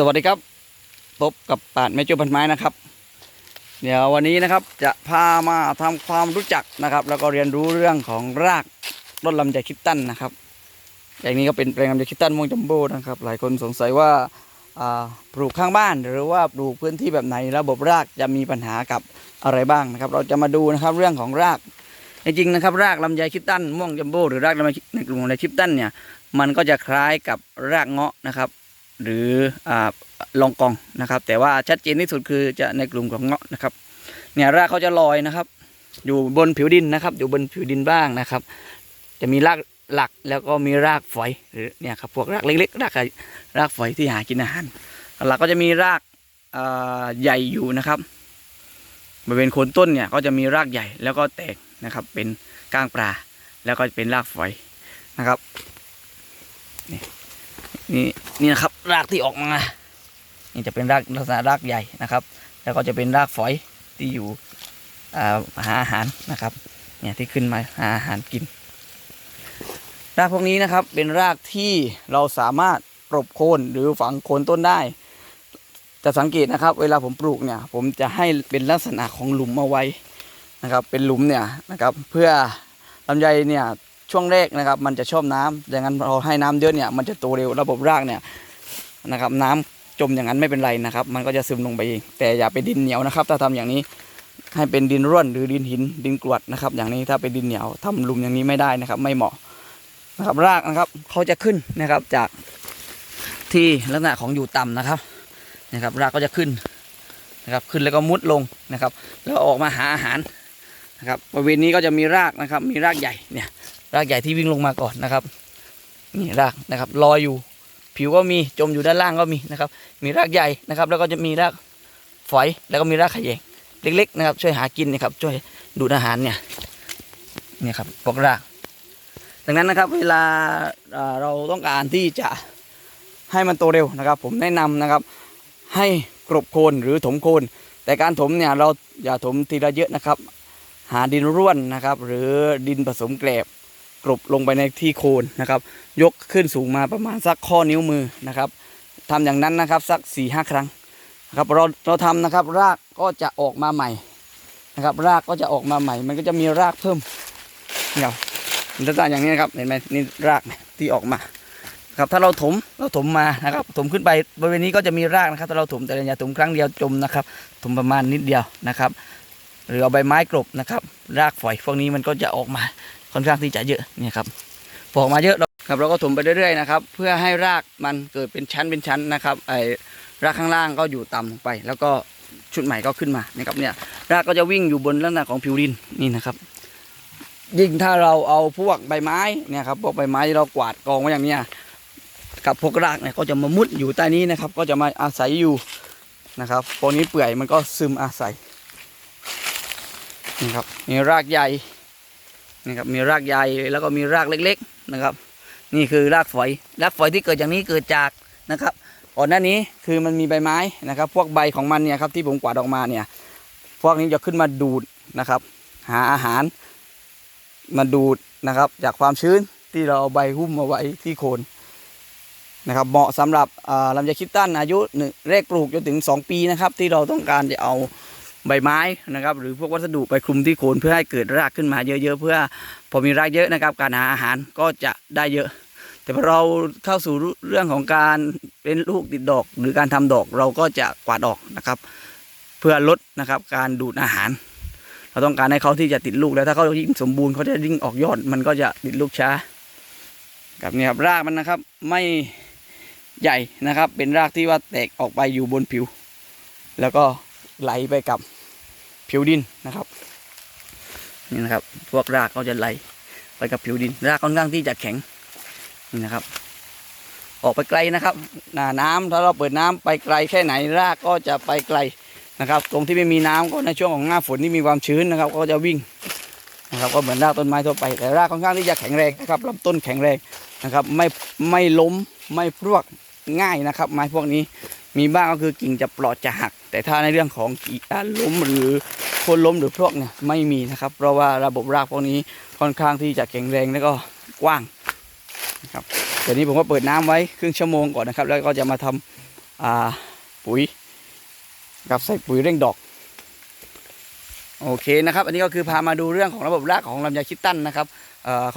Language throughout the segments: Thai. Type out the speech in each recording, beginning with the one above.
สวัสดีครับพบกับป่านแม่จูพันไม้นะครับ เดี๋ยววันนี้นะครับจะพามาทำความรู้จักนะครับ แล้วก็เรียนรู้เรื่องของรากต้นลำไยคิดตันนะครับอย่างนี้ก็เป็นแปลงลำไยคิดตันม่วงจัมโบ้นะครับ หลายคนสงสัยว่าปลูกข้างบ้าน หรือว่าปลูกพื้นที่แบบไหนระบบรากจะมีปัญหากับอะไรบ้างนะครับ เราจะมาดูนะครับเรื่องของรากจริงๆนะครับ รากลำไยคิดตันม่วงจัมโบ้หรือรากลำไยในกลุ่มของลำไยคิดตันเนี่ยมันก็จะคล้ายกับรากเงาะนะครับ หรืออลองกองนะครับ แต่ว่าชัดเจนที่สุดคือจะในกลุ่มของเงาะนะครับ เนี่ยรากเขาจะลอยนะครับ อยู่บนผิวดินนะครับ อยู่บนผิวดินบ้างนะครับ จะมีรากหลักแล้วก็มีรากฝอยหรือเนี่ยครับพวกรากเล็กๆรากรากฝอยที่หากินอาหารหลักก็จะมีรากใหญ่อยู่นะครับบริเวณโคนต้นเนี่ยก็จะมีรากใหญ่แล้วก็แตกนะครับ เป็นก้างปลาแล้วก็เป็นรากฝอยนะครับนี่ นี่นี่นะครับรากที่ออกมา นี่จะเป็นรากลักษณะรากใหญ่นะครับ แล้วก็จะเป็นรากฝอยที่อยู่อาหาอาหารนะครับ เนี่ยที่ขึ้นมาหาอาหารกิน รากพวกนี้นะครับเป็นรากที่เราสามารถปรบโคนหรือฝังโคนต้นได้ จะสังเกตนะครับ เวลาผมปลูกเนี่ย ผมจะให้เป็นลักษณะของหลุมเอาไว้นะครับ เป็นหลุมเนี่ยนะครับ เพื่อลำไยเนี่ย ช่วงแรกนะครับ มันจะชอบน้ำดังนั้นเราให้น้ำเยอะเนี่ยมันจะโตเร็วระบบรากเนี่ยนะครับ น้ำจมอย่างนั้นไม่เป็นไรนะครับ มันก็จะซึมลงไปเองแต่อย่าไปดินเหนียวนะครับ ถ้าทำอย่างนี้ให้เป็นดินร่วนหรือดินหินดินกรวดนะครับ อย่างนี้ถ้าเป็นดินเหนียวทำหลุมอย่างนี้ไม่ได้นะครับ ไม่เหมาะนะครับรากนะครับเขาจะขึ้นนะครับจากที่ลักษณะของอยู่ต่ำนะครับนะครับ รากก็จะขึ้นนะครับขึ้นแล้วก็มุดลงนะครับ แล้วออกมาหาอาหารนะครับบริเวณนี้ก็จะมีรากนะครับ มีรากใหญ่เนี่ย รากใหญ่ที่วิ่งลงมาก่อนนะครับนี่รากนะครับลอยอยู่ ผิวก็มีจมอยู่ด้านล่างก็มีนะครับ มีรากใหญ่นะครับ แล้วก็จะมีรากฝอยแล้วก็มีรากขยงเล็ก ๆ นะครับ ช่วยหากินนะครับ ช่วยดูดอาหารเนี่ยเนี่ยครับพวกรากดังนั้นนะครับเวลาเราต้องการที่จะให้มันโตเร็วนะครับ ผมแนะนำนะครับ ให้กรบโคนหรือถมโคน แต่การถมเนี่ยเราอย่าถมทีละเยอะนะครับ หาดินร่วนนะครับ หรือดินผสมแกลบ กรบลงไปในที่โคนนะครับ ยกขึ้นสูงมาประมาณสักข้อนิ้วมือนะครับทำอย่างนั้นนะครับสัก4ี่ห้าครั้งนะครับเราเราทำนะครับรากก็จะออกมาใหม่นะครับ รากก็จะออกมาใหม่ มันก็จะมีรากเพิ่มเนี่ยลักษณะอย่างนี้นะครับเห็นไหมนี่รากที่ออกมาครับถ้าเราถมเราถมมานะครับถมขึ้นไปบริเวณนี้ก็จะมีรากนะครับถ้าเราถมแต่อย่าถมครั้งเดียวจมนะครับถมประมาณนิดเดียวนะครับ หรือเอาใบไม้กลบนะครับ รากฝอยพวกนี้มันก็จะออกมา ค่อนข้างที่จะเยอะเนี่ยครับพอออกมาเยอะเราครับเราก็ถมไปเรื่อยๆนะครับเพื่อให้รากมันเกิดเป็นชั้นเป็นชั้นนะครับไอ้รากข้างล่างก็อยู่ต่ำลงไป แล้วก็ชุดใหม่ก็ขึ้นมานะครับเนี่ยรากก็จะวิ่งอยู่บนลักษณะของผิวดินนี่นะครับ ยิ่งถ้าเราเอาพวกใบไม้เนี่ยครับพวกใบไม้ที่เรากวาดกองไว้อย่างเนี้ยกับพวกรากเนี่ยก็จะมามุดอยู่ใต้นี้นะครับ ก็จะมาอาศัยอยู่นะครับพวกนี้เปื่อยมันก็ซึมอาศัยนี่ครับมีรากใหญ่ นี่ครับมีรากใหญ่แล้วก็มีรากเล็กๆนะครับ นี่คือรากฝอยรากฝอยที่เกิดอย่างนี้เกิดจากนะครับก่อนหน้านี้คือมันมีใบไม้นะครับ พวกใบของมันเนี่ยครับที่ผมกวาดออกมาเนี่ย พวกนี้จะขึ้นมาดูดนะครับ หาอาหารมาดูดนะครับ จากความชื้นที่เราเอาใบหุ้มมาไว้ที่โคนนะครับ เหมาะสำหรับลำไยคิดตันอายุหนึ่งแรกปลูกจนถึง 2 ปีนะครับ ที่เราต้องการจะเอา ใบไม้นะครับ หรือพวกวัสดุไปคลุมที่โคนเพื่อให้เกิดรากขึ้นมาเยอะๆ เพื่อพอมีรากเยอะนะครับ การหาอาหารก็จะได้เยอะ แต่พอเราเข้าสู่เรื่องของการเป็นลูกติดดอก หรือการทำดอกเราก็จะกวาดออกนะครับ เพื่อลดนะครับการดูดอาหาร เราต้องการให้เขาที่จะติดลูกแล้วถ้าเขายิ่งสมบูรณ์เขาจะยิ่งออกยอดมันก็จะติดลูกช้ากับเนี่ยครับรากมันนะครับไม่ใหญ่นะครับ เป็นรากที่ว่าแตกออกไปอยู่บนผิว แล้วก็ไหลไปกับ ผิวดินนะครับนี่นะครับ พวกรากก็จะไหลไปกับผิวดิน รากค่อนข้างที่จะแข็งนี่นะครับ ออกไปไกลนะครับหน้าน้ำถ้าเราเปิดน้ำไปไกลแค่ไหนรากก็จะไปไกลนะครับ ตรงที่ไม่มีน้ำก็ในช่วงของหน้าฝนที่มีความชื้นนะครับ ก็จะวิ่งนะครับก็เหมือนรากต้นไม้ทั่วไป แต่รากค่อนข้างที่จะแข็งแรงนะครับลำต้นแข็งแรงนะครับ ไม่ไม่ล้มไม่พรวกง่ายนะครับ ไม้พวกนี้ มีบ้างก็คือกิ่งจะปลอดจะหัก แต่ถ้าในเรื่องของกิ่งอ่าล้มหรือคนล้มหรือพวกเนี่ยไม่มีนะครับ เพราะว่าระบบรากพวกนี้ค่อนข้างที่จะแข็งแรงแล้วก็กว้างนะครับเดี๋ยวนี้ผมก็เปิดน้ำไว้ครึ่งชั่วโมงก่อนนะครับ แล้วก็จะมาทำอ่าปุ๋ยกับใส่ปุ๋ยเร่งดอกโอเคนะครับ อันนี้ก็คือพามาดูเรื่องของระบบรากของลำไยคิดตันนะครับ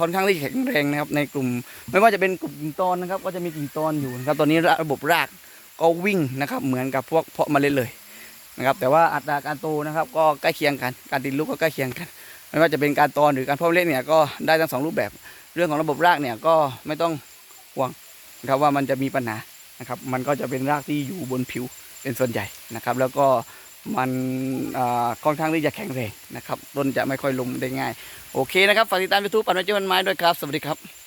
ค่อนข้างที่แข็งแรงนะครับในกลุ่ม ไม่ว่าจะเป็นกลุ่มกิ่งตอนนะครับ ก็จะมีกิ่งตอนอยู่นะครับตอนนี้ระบบราก ก็วิ่งนะครับเหมือนกับพวกเพาะเมล็ดเลยนะครับแต่ว่าอัตราการโตนะครับก็ใกล้เคียงกัน การติดลูกก็ใกล้เคียงกัน ไม่ว่าจะเป็นการตอนหรือการเพาะเมล็ดเนี่ยก็ได้ทั้งสองรูปแบบ เรื่องของระบบรากเนี่ยก็ไม่ต้องห่วงนะครับว่ามันจะมีปัญหานะครับมันก็จะเป็นรากที่อยู่บนผิวเป็นส่วนใหญ่นะครับ แล้วก็มันอ่าค่อนข้างที่จะแข็งแรงนะครับต้นจะไม่ค่อยล้มได้ง่าย โอเคนะครับฝากติดตามยูทูบปันไม้เจ้ามันไม้ด้วยครับ สวัสดีครับ